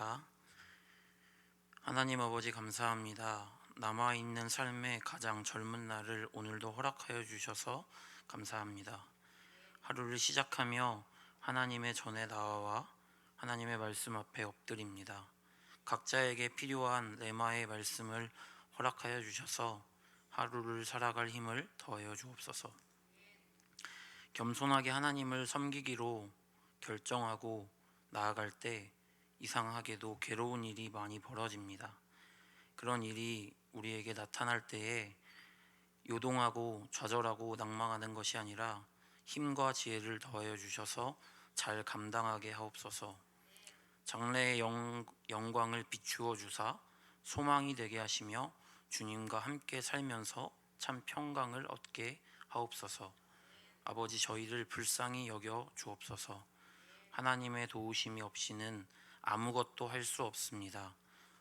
기도하겠습니다. 하나님 아버지 감사합니다. 남아 있는 삶의 가장 젊은 날을 오늘도 허락하여 주셔서 감사합니다. 하루를 시작하며 하나님의 전에 나와 하나님의 말씀 앞에 엎드립니다. 각자에게 필요한 레마의 말씀을 허락하여 주셔서 하루를 살아갈 힘을 더하여 주옵소서. 겸손하게 하나님을 섬기기로 결정하고 나아갈 때 이상하게도 괴로운 일이 많이 벌어집니다. 그런 일이 우리에게 나타날 때에 요동하고 좌절하고 낭망하는 것이 아니라 힘과 지혜를 더하여 주셔서 잘 감당하게 하옵소서. 장래의 영, 영광을 비추어 주사 소망이 되게 하시며 주님과 함께 살면서 참 평강을 얻게 하옵소서. 아버지 저희를 불쌍히 여겨 주옵소서. 하나님의 도우심이 없이는 아무것도 할 수 없습니다.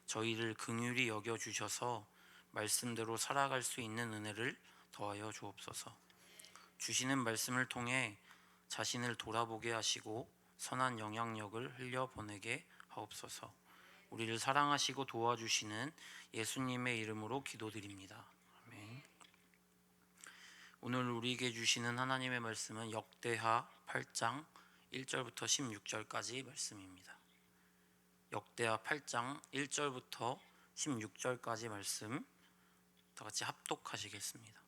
저희를 긍휼히 여겨 주셔서 말씀대로 살아갈 수 있는 은혜를 더하여 주옵소서. 주시는 말씀을 통해 자신을 돌아보게 하시고 선한 영향력을 흘려 보내게 하옵소서. 우리를 사랑하시고 도와주시는 예수님의 이름으로 기도드립니다. 아멘. 오늘 우리에게 주시는 하나님의 말씀은 역대하 8장 1절부터 16절까지 말씀입니다. 역대하 8장 1절부터 16절까지 말씀 다 같이 합독하시겠습니다.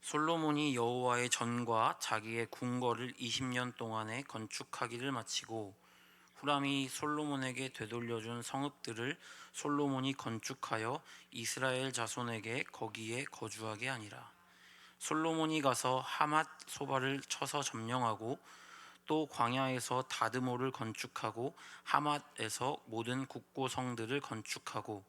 솔로몬이 여호와의 전과 자기의 궁궐을 20년 동안에 건축하기를 마치고 후람이 솔로몬에게 되돌려준 성읍들을 솔로몬이 건축하여 이스라엘 자손에게 거기에 거주하게 하니라. 솔로몬이 가서 하맛 소바를 쳐서 점령하고 또 광야에서 다드모를 건축하고 하맛에서 모든 국고 성들을 건축하고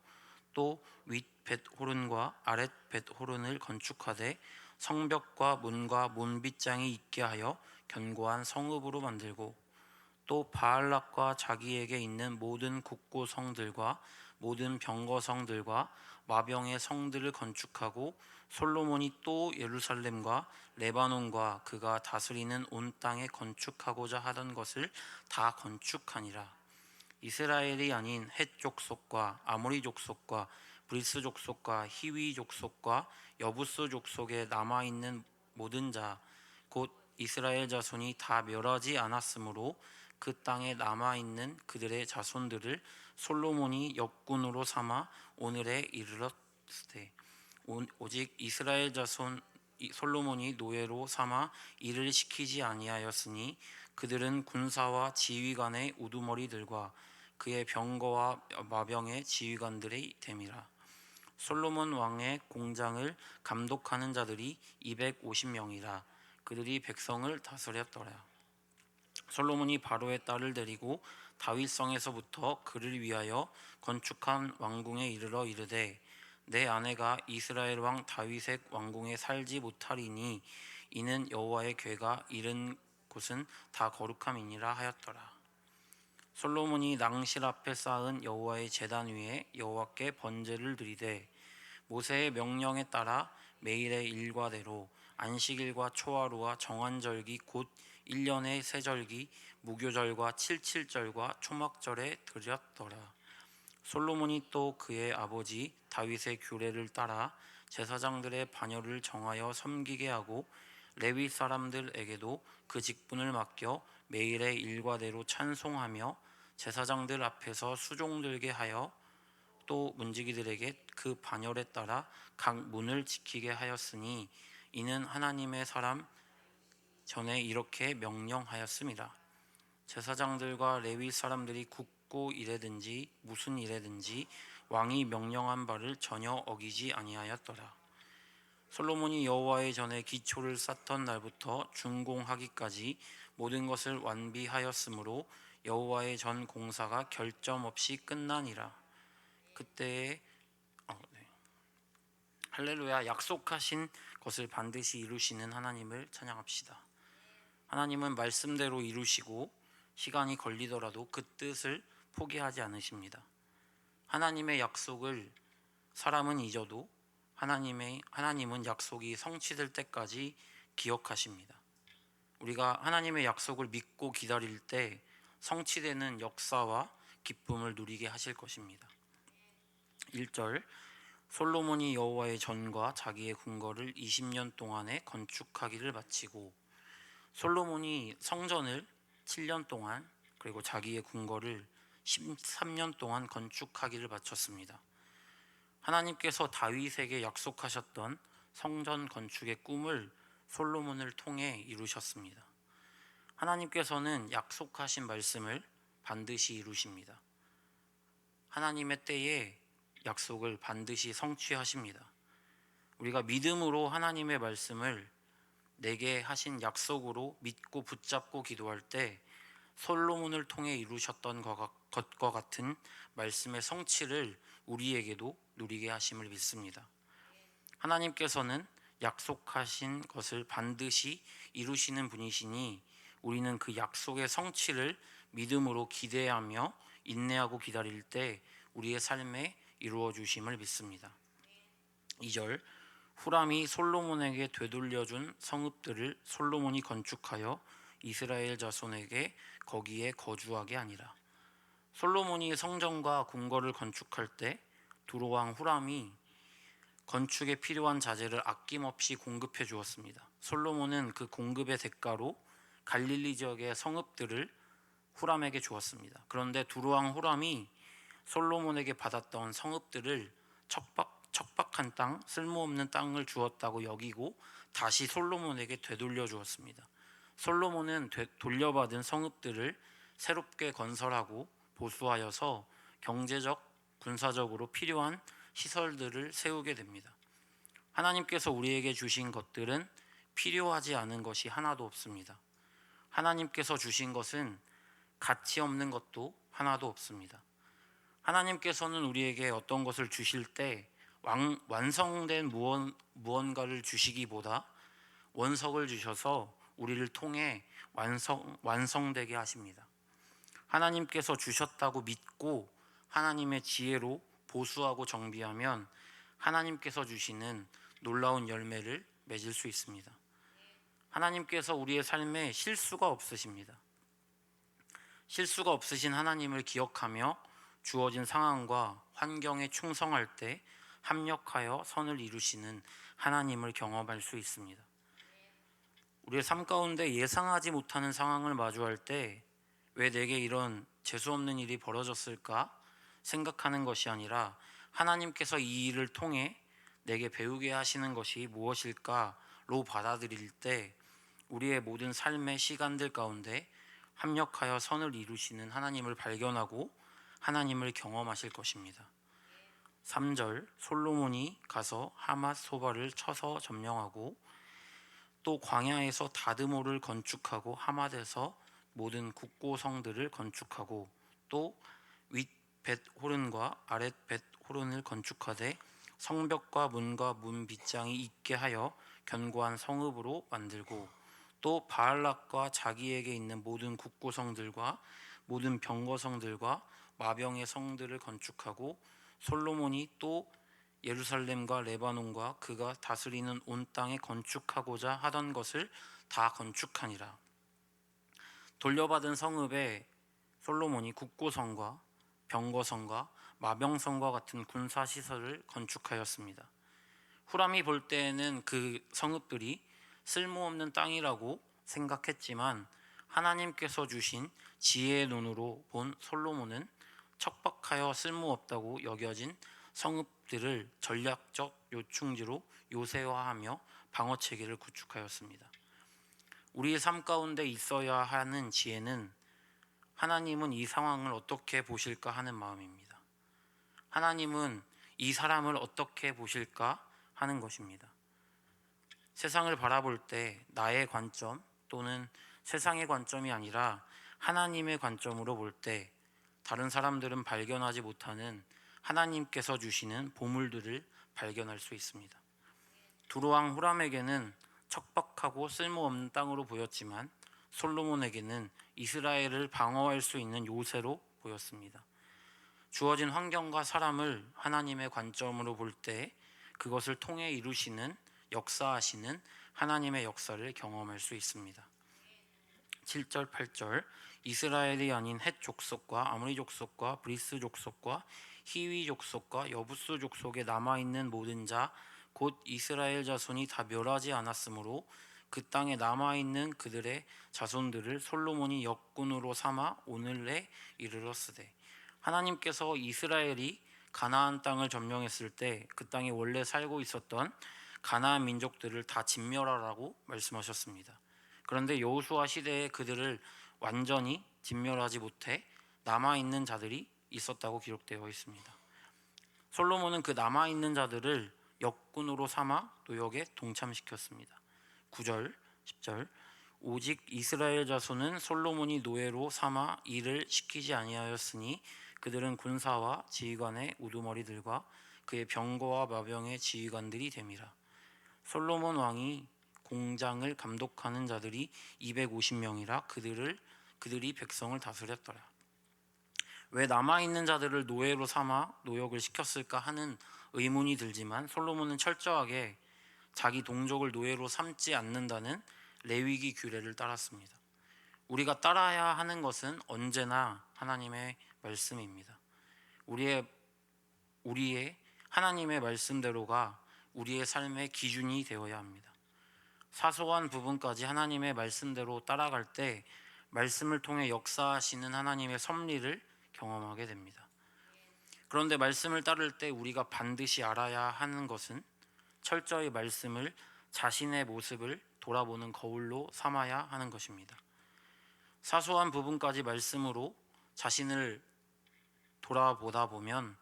또 윗 벳호른과 아랫 벳호른을 건축하되 성벽과 문과 문빗장이 있게 하여 견고한 성읍으로 만들고 또 바알락과 자기에게 있는 모든 국고 성들과 모든 병거 성들과 마병의 성들을 건축하고 솔로몬이 또 예루살렘과 레바논과 그가 다스리는 온 땅에 건축하고자 하던 것을 다 건축하니라. 이스라엘이 아닌 헷 족속과 아모리 족속과 브리스 족속과 히위 족속과 여부스 족속에 남아 있는 모든 자 곧 이스라엘 자손이 다 멸하지 않았으므로 그 땅에 남아 있는 그들의 자손들을 솔로몬이 역군으로 삼아 오늘에 이르렀으되 오직 이스라엘 자손 솔로몬이 노예로 삼아 일을 시키지 아니하였으니 그들은 군사와 지휘관의 우두머리들과 그의 병거와 마병의 지휘관들의 됨이라. 솔로몬 왕의 공장을 감독하는 자들이 250명이라. 그들이 백성을 다스렸더라. 솔로몬이 바로의 딸을 데리고 다윗성에서부터 그를 위하여 건축한 왕궁에 이르러 이르되 내 아내가 이스라엘 왕 다윗의 왕궁에 살지 못하리니 이는 여호와의 괴가 이른 곳은 다 거룩함이니라 하였더라. 솔로몬이 낭실 앞에 쌓은 여호와의 제단 위에 여호와께 번제를 드리되 모세의 명령에 따라 매일의 일과대로 안식일과 초하루와 정한절기 곧 1년의 세절기 무교절과 칠칠절과 초막절에 드렸더라. 솔로몬이 또 그의 아버지 다윗의 규례를 따라 제사장들의 반열을 정하여 섬기게 하고 레위 사람들에게도 그 직분을 맡겨 매일의 일과대로 찬송하며 제사장들 앞에서 수종들게 하여 또 문지기들에게 그 반열에 따라 각 문을 지키게 하였으니 이는 하나님의 사람 전에 이렇게 명령하였습니다. 제사장들과 레위 사람들이 굳고 일에든지 무슨 일에든지 왕이 명령한 바를 전혀 어기지 아니하였더라. 솔로몬이 여호와의 전에 기초를 쌓던 날부터 준공하기까지 모든 것을 완비하였으므로 여호와의 전 공사가 결점 없이 끝나니라. 그때에 어, 네. 할렐루야 약속하신 것을 반드시 이루시는 하나님을 찬양합시다. 하나님은 말씀대로 이루시고 시간이 걸리더라도 그 뜻을 포기하지 않으십니다. 하나님의 약속을 사람은 잊어도 하나님의 하나님은 약속이 성취될 때까지 기억하십니다. 우리가 하나님의 약속을 믿고 기다릴 때 성취되는 역사와 기쁨을 누리게 하실 것입니다. 1절 솔로몬이 여호와의 전과 자기의 궁궐을 20년 동안에 건축하기를 마치고 솔로몬이 성전을 7년 동안 그리고 자기의 궁궐을 13년 동안 건축하기를 마쳤습니다. 하나님께서 다윗에게 약속하셨던 성전 건축의 꿈을 솔로몬을 통해 이루셨습니다. 하나님께서는 약속하신 말씀을 반드시 이루십니다. 하나님의 때에 약속을 반드시 성취하십니다. 우리가 믿음으로 하나님의 말씀을 내게 하신 약속으로 믿고 붙잡고 기도할 때 솔로몬을 통해 이루셨던 것 과 같은 말씀의 성취를 우리에게도 누리게 하심을 믿습니다. 하나님께서는 약속하신 것을 반드시 이루시는 분이시니 우리는 그 약속의 성취를 믿음으로 기대하며 인내하고 기다릴 때 우리의 삶에 이루어 주심을 믿습니다. 2절 후람이 솔로몬에게 되돌려 준 성읍들을 솔로몬이 건축하여 이스라엘 자손에게 거기에 거주하게 아니라 솔로몬이 성전과 궁궐을 건축할 때 두로왕 후람이 건축에 필요한 자재를 아낌없이 공급해 주었습니다. 솔로몬은 그 공급의 대가로 갈릴리 지역의 성읍들을 후람에게 주었습니다. 그런데 두로왕 후람이 솔로몬에게 받았던 성읍들을 척박 척박한 땅, 쓸모없는 땅을 주었다고 여기고 다시 솔로몬에게 되돌려 주었습니다. 솔로몬은 되, 돌려받은 성읍들을 새롭게 건설하고 보수하여서 경제적, 군사적으로 필요한 시설들을 세우게 됩니다. 하나님께서 우리에게 주신 것들은 필요하지 않은 것이 하나도 없습니다. 하나님께서 주신 것은 가치 없는 것도 하나도 없습니다. 하나님께서는 우리에게 어떤 것을 주실 때 완, 완성된 무언, 무언가를 주시기보다 원석을 주셔서 우리를 통해 완성, 완성되게 하십니다. 하나님께서 주셨다고 믿고 하나님의 지혜로 보수하고 정비하면 하나님께서 주시는 놀라운 열매를 맺을 수 있습니다. 하나님께서 우리의 삶에 실수가 없으십니다. 실수가 없으신 하나님을 기억하며 주어진 상황과 환경에 충성할 때 합력하여 선을 이루시는 하나님을 경험할 수 있습니다. 우리의 삶 가운데 예상하지 못하는 상황을 마주할 때 왜 내게 이런 재수 없는 일이 벌어졌을까 생각하는 것이 아니라 하나님께서 이 일을 통해 내게 배우게 하시는 것이 무엇일까로 받아들일 때 우리의 모든 삶의 시간들 가운데 합력하여 선을 이루시는 하나님을 발견하고 하나님을 경험하실 것입니다. 3절 솔로몬이 가서 하맛 소바를 쳐서 점령하고 또 광야에서 다드모를 건축하고 하맛에서 모든 국고성들을 건축하고 또 윗 벳호른과 아랫 벳호른을 건축하되 성벽과 문과 문 빗장이 있게 하여 견고한 성읍으로 만들고 또 바알락과 자기에게 있는 모든 국고성들과 모든 병거성들과 마병의 성들을 건축하고 솔로몬이 또 예루살렘과 레바논과 그가 다스리는 온 땅에 건축하고자 하던 것을 다 건축하니라. 돌려받은 성읍에 솔로몬이 국고성과 병거성과 마병성과 같은 군사 시설을 건축하였습니다. 후람이 볼 때에는 그 성읍들이 쓸모없는 땅이라고 생각했지만 하나님께서 주신 지혜의 눈으로 본 솔로몬은 척박하여 쓸모없다고 여겨진 성읍들을 전략적 요충지로 요새화하며 방어 체계를 구축하였습니다. 우리의 삶 가운데 있어야 하는 지혜는 하나님은 이 상황을 어떻게 보실까 하는 마음입니다. 하나님은 이 사람을 어떻게 보실까 하는 것입니다. 세상을 바라볼 때 나의 관점 또는 세상의 관점이 아니라 하나님의 관점으로 볼 때 다른 사람들은 발견하지 못하는 하나님께서 주시는 보물들을 발견할 수 있습니다. 두로왕 후람에게는 척박하고 쓸모없는 땅으로 보였지만 솔로몬에게는 이스라엘을 방어할 수 있는 요새로 보였습니다. 주어진 환경과 사람을 하나님의 관점으로 볼 때 그것을 통해 이루시는 역사하시는 하나님의 역사를 경험할 수 있습니다. 7절, 8절 이스라엘이 아닌 헷 족속과 아모리 족속과 브리스 족속과 히위 족속과 여부스 족속에 남아 있는 모든 자 곧 이스라엘 자손이 다 멸하지 않았으므로 그 땅에 남아 있는 그들의 자손들을 솔로몬이 역군으로 삼아 오늘에 이르렀으되 하나님께서 이스라엘이 가나안 땅을 점령했을 때 그 땅에 원래 살고 있었던 가나안 민족들을 다 진멸하라고 말씀하셨습니다. 그런데 여호수아 시대에 그들을 완전히 진멸하지 못해 남아 있는 자들이 있었다고 기록되어 있습니다. 솔로몬은 그 남아 있는 자들을 역군으로 삼아 노역에 동참시켰습니다. 9절, 10절 오직 이스라엘 자손은 솔로몬이 노예로 삼아 일을 시키지 아니하였으니 그들은 군사와 지휘관의 우두머리들과 그의 병거와 마병의 지휘관들이 됨이라. 솔로몬 왕이 공장을 감독하는 자들이 250명이라 그들을 그들이 백성을 다스렸더라. 왜 남아 있는 자들을 노예로 삼아 노역을 시켰을까 하는 의문이 들지만 솔로몬은 철저하게 자기 동족을 노예로 삼지 않는다는 레위기 규례를 따랐습니다. 우리가 따라야 하는 것은 언제나 하나님의 말씀입니다. 우리의 우리의 하나님의 말씀대로가 우리의 삶의 기준이 되어야 합니다. 사소한 부분까지 하나님의 말씀대로 따라갈 때 말씀을 통해 역사하시는 하나님의 섭리를 경험하게 됩니다. 그런데 말씀을 따를 때 우리가 반드시 알아야 하는 것은 철저히 말씀을 자신의 모습을 돌아보는 거울로 삼아야 하는 것입니다. 사소한 부분까지 말씀으로 자신을 돌아보다 보면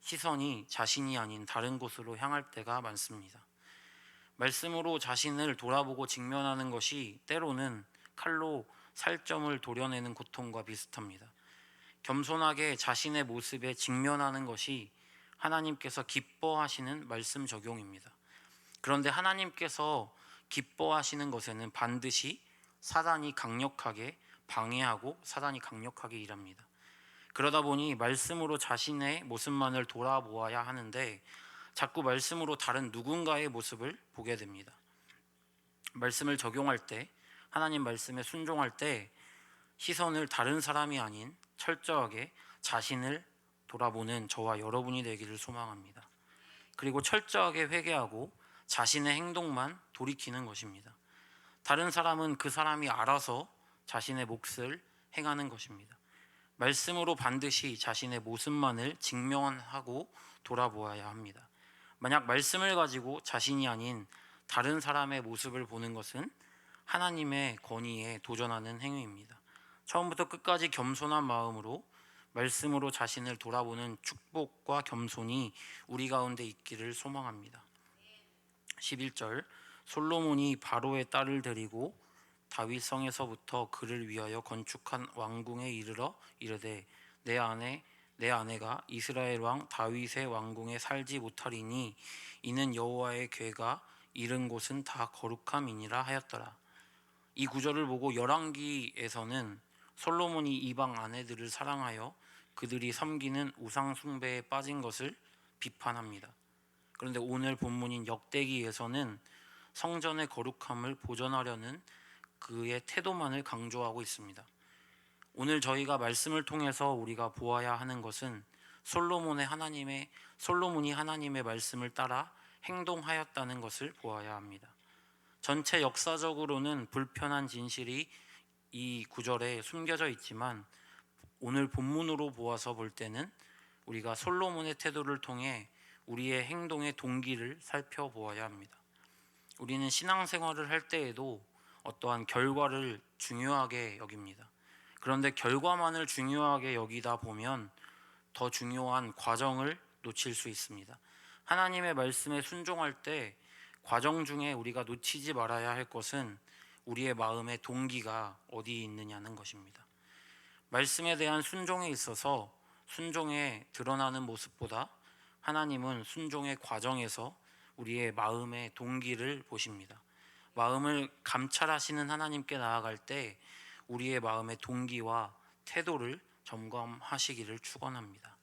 시선이 자신이 아닌 다른 곳으로 향할 때가 많습니다. 말씀으로 자신을 돌아보고 직면하는 것이 때로는 칼로 살점을 도려내는 고통과 비슷합니다. 겸손하게 자신의 모습에 직면하는 것이 하나님께서 기뻐하시는 말씀 적용입니다. 그런데 하나님께서 기뻐하시는 것에는 반드시 사단이 강력하게 방해하고 사단이 강력하게 일합니다. 그러다 보니 말씀으로 자신의 모습만을 돌아보아야 하는데 자꾸 말씀으로 다른 누군가의 모습을 보게 됩니다. 말씀을 적용할 때 하나님 말씀에 순종할 때 시선을 다른 사람이 아닌 철저하게 자신을 돌아보는 저와 여러분이 되기를 소망합니다. 그리고 철저하게 회개하고 자신의 행동만 돌이키는 것입니다. 다른 사람은 그 사람이 알아서 자신의 몫을 행하는 것입니다. 말씀으로 반드시 자신의 모습만을 직면하고 돌아보아야 합니다. 만약 말씀을 가지고 자신이 아닌 다른 사람의 모습을 보는 것은 하나님의 권위에 도전하는 행위입니다. 처음부터 끝까지 겸손한 마음으로 말씀으로 자신을 돌아보는 축복과 겸손이 우리 가운데 있기를 소망합니다. 11절 솔로몬이 바로의 딸을 데리고 다윗 성에서부터 그를 위하여 건축한 왕궁에 이르러 이르되 내 아내 내 아내가 이스라엘 왕 다윗의 왕궁에 살지 못하리니 이는 여호와의 괴가 이른 곳은 다 거룩함이니라 하였더라. 이 구절을 보고 열왕기에서는 솔로몬이 이방 아내들을 사랑하여 그들이 섬기는 우상 숭배에 빠진 것을 비판합니다. 그런데 오늘 본문인 역대기에서는 성전의 거룩함을 보존하려는 그의 태도만을 강조하고 있습니다. 오늘 저희가 말씀을 통해서 우리가 보아야 하는 것은 솔로몬의 하나님의 솔로몬이 하나님의 말씀을 따라 행동하였다는 것을 보아야 합니다. 전체 역사적으로는 불편한 진실이 이 구절에 숨겨져 있지만 오늘 본문으로 보아서 볼 때는 우리가 솔로몬의 태도를 통해 우리의 행동의 동기를 살펴보아야 합니다. 우리는 신앙생활을 할 때에도 어떠한 결과를 중요하게 여깁니다. 그런데 결과만을 중요하게 여기다 보면 더 중요한 과정을 놓칠 수 있습니다. 하나님의 말씀에 순종할 때 과정 중에 우리가 놓치지 말아야 할 것은 우리의 마음의 동기가 어디에 있느냐는 것입니다. 말씀에 대한 순종에 있어서 순종에 드러나는 모습보다 하나님은 순종의 과정에서 우리의 마음의 동기를 보십니다. 마음을 감찰하시는 하나님께 나아갈 때 우리의 마음의 동기와 태도를 점검하시기를 축원합니다.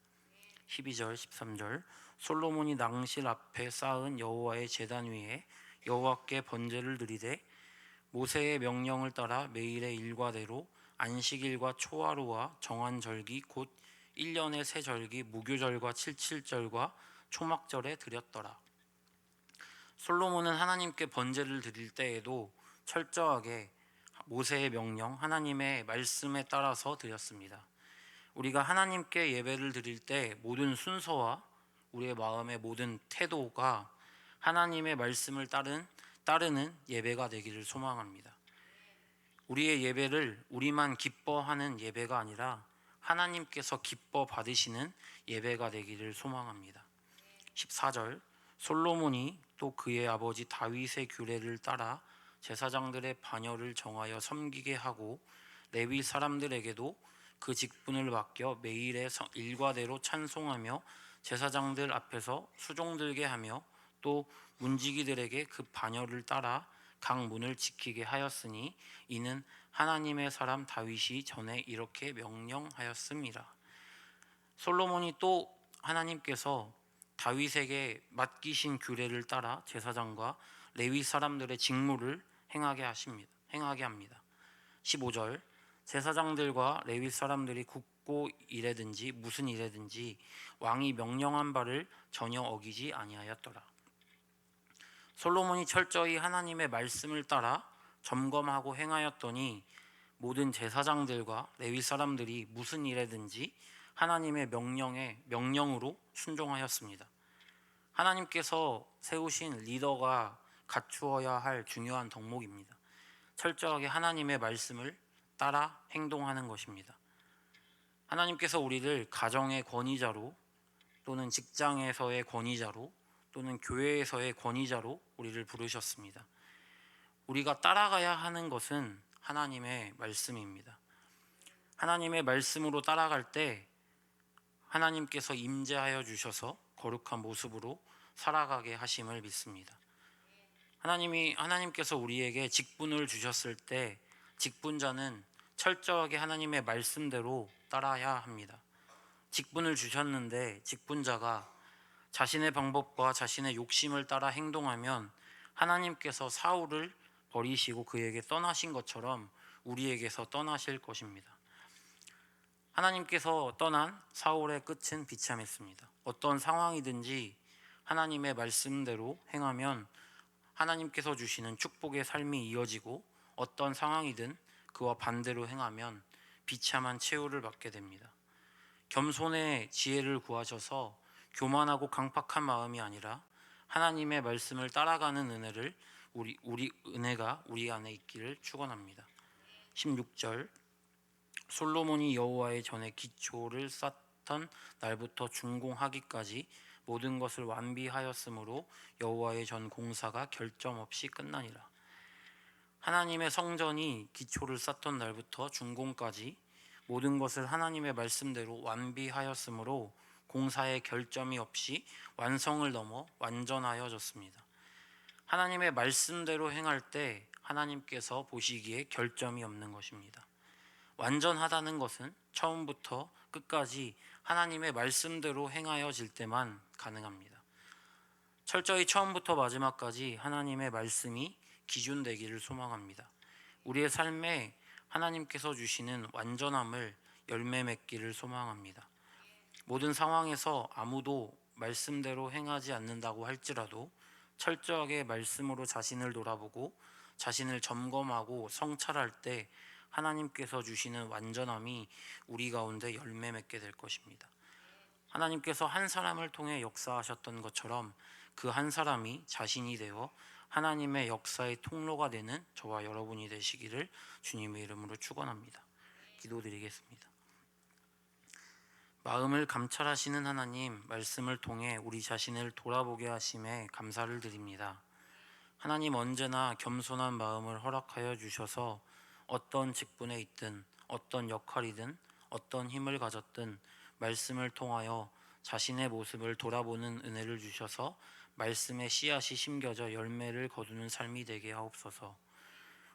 12절 13절 솔로몬이 낭실 앞에 쌓은 여호와의 제단 위에 여호와께 번제를 드리되 모세의 명령을 따라 매일의 일과대로 안식일과 초하루와 정한 절기 곧 1년의 세 절기 무교절과 칠칠절과 초막절에 드렸더라. 솔로몬은 하나님께 번제를 드릴 때에도 철저하게 모세의 명령 하나님의 말씀에 따라서 드렸습니다. 우리가 하나님께 예배를 드릴 때 모든 순서와 우리의 마음의 모든 태도가 하나님의 말씀을 따른 따르는 예배가 되기를 소망합니다. 우리의 예배를 우리만 기뻐하는 예배가 아니라 하나님께서 기뻐 받으시는 예배가 되기를 소망합니다. 14절 솔로몬이 또 그의 아버지 다윗의 규례를 따라 제사장들의 반열을 정하여 섬기게 하고 레위 사람들에게도 그 직분을 맡겨 매일의 성- 일과대로 찬송하며 제사장들 앞에서 수종들게 하며 또 문지기들에게 그 반열을 따라 각 문을 지키게 하였으니 이는 하나님의 사람 다윗이 전에 이렇게 명령하였습니다. 솔로몬이 또 하나님께서 다윗에게 맡기신 규례를 따라 제사장과 레위 사람들의 직무를 행하게 하십니다. 행하게 합니다. 15절 제사장들과 레위 사람들이 굳고 일하든지 무슨 일하든지 왕이 명령한 바를 전혀 어기지 아니하였더라. 솔로몬이 철저히 하나님의 말씀을 따라 점검하고 행하였더니 모든 제사장들과 레위 사람들이 무슨 일에든지 하나님의 명령에 명령으로 순종하였습니다. 하나님께서 세우신 리더가 갖추어야 할 중요한 덕목입니다. 철저하게 하나님의 말씀을 따라 행동하는 것입니다. 하나님께서 우리를 가정의 권위자로 또는 직장에서의 권위자로 또는 교회에서의 권위자로 우리를 부르셨습니다. 우리가 따라가야 하는 것은 하나님의 말씀입니다. 하나님의 말씀으로 따라갈 때 하나님께서 임재하여 주셔서 거룩한 모습으로 살아가게 하심을 믿습니다. 하나님이 하나님께서 우리에게 직분을 주셨을 때 직분자는 철저하게 하나님의 말씀대로 따라야 합니다. 직분을 주셨는데 직분자가 자신의 방법과 자신의 욕심을 따라 행동하면 하나님께서 사울을 버리시고 그에게 떠나신 것처럼 우리에게서 떠나실 것입니다. 하나님께서 떠난 사울의 끝은 비참했습니다. 어떤 상황이든지 하나님의 말씀대로 행하면 하나님께서 주시는 축복의 삶이 이어지고 어떤 상황이든 그와 반대로 행하면 비참한 최후를 받게 됩니다. 겸손의 지혜를 구하셔서 교만하고 강팍한 마음이 아니라 하나님의 말씀을 따라가는 은혜를 우리 우리 은혜가 우리 안에 있기를 축원합니다. 16절 솔로몬이 여호와의 전에 기초를 쌓던 날부터 준공하기까지 모든 것을 완비하였으므로 여호와의 전 공사가 결점 없이 끝나니라. 하나님의 성전이 기초를 쌓던 날부터 준공까지 모든 것을 하나님의 말씀대로 완비하였으므로 공사의 결점이 없이 완성을 넘어 완전하여졌습니다. 하나님의 말씀대로 행할 때 하나님께서 보시기에 결점이 없는 것입니다. 완전하다는 것은 처음부터 끝까지 하나님의 말씀대로 행하여질 때만 가능합니다. 철저히 처음부터 마지막까지 하나님의 말씀이 기준 되기를 소망합니다. 우리의 삶에 하나님께서 주시는 완전함을 열매 맺기를 소망합니다. 모든 상황에서 아무도 말씀대로 행하지 않는다고 할지라도 철저하게 말씀으로 자신을 돌아보고 자신을 점검하고 성찰할 때 하나님께서 주시는 완전함이 우리 가운데 열매 맺게 될 것입니다. 하나님께서 한 사람을 통해 역사하셨던 것처럼 그 한 사람이 자신이 되어 하나님의 역사의 통로가 되는 저와 여러분이 되시기를 주님의 이름으로 축원합니다. 기도드리겠습니다. 마음을 감찰하시는 하나님 말씀을 통해 우리 자신을 돌아보게 하심에 감사를 드립니다. 하나님 언제나 겸손한 마음을 허락하여 주셔서 어떤 직분에 있든 어떤 역할이든 어떤 힘을 가졌든 말씀을 통하여 자신의 모습을 돌아보는 은혜를 주셔서 말씀의 씨앗이 심겨져 열매를 거두는 삶이 되게 하옵소서.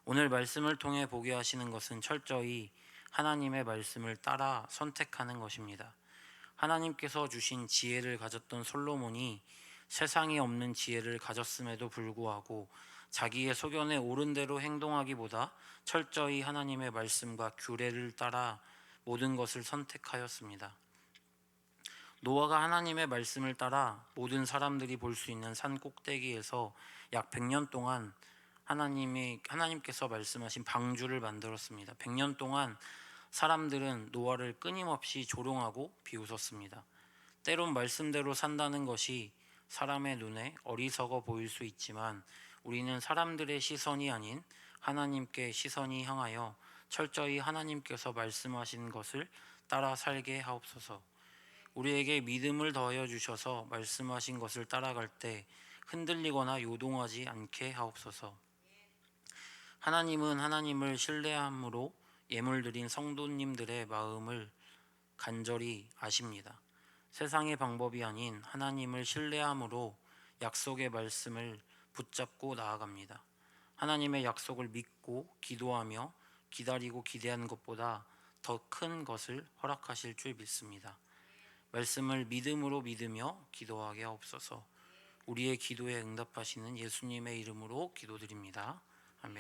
오늘 말씀을 통해 보게 하시는 것은 철저히 하나님의 말씀을 따라 선택하는 것입니다. 하나님께서 주신 지혜를 가졌던 솔로몬이 세상에 없는 지혜를 가졌음에도 불구하고 자기의 소견에 옳은 대로 행동하기보다 철저히 하나님의 말씀과 규례를 따라 모든 것을 선택하였습니다. 노아가 하나님의 말씀을 따라 모든 사람들이 볼 수 있는 산 꼭대기에서 약 100년 동안 하나님이 하나님께서 말씀하신 방주를 만들었습니다. 100년 동안 사람들은 노아를 끊임없이 조롱하고 비웃었습니다. 때론 말씀대로 산다는 것이 사람의 눈에 어리석어 보일 수 있지만 우리는 사람들의 시선이 아닌 하나님께 시선이 향하여 철저히 하나님께서 말씀하신 것을 따라 살게 하옵소서. 우리에게 믿음을 더하여 주셔서 말씀하신 것을 따라갈 때 흔들리거나 요동하지 않게 하옵소서. 하나님은 하나님을 신뢰함으로 예물 드린 성도님들의 마음을 간절히 아십니다. 세상의 방법이 아닌 하나님을 신뢰함으로 약속의 말씀을 붙잡고 나아갑니다. 하나님의 약속을 믿고 기도하며 기다리고 기대하는 것보다 더 큰 것을 허락하실 줄 믿습니다. 말씀을 믿음으로 믿으며 기도하게 하옵소서. 우리의 기도에 응답하시는 예수님의 이름으로 기도드립니다.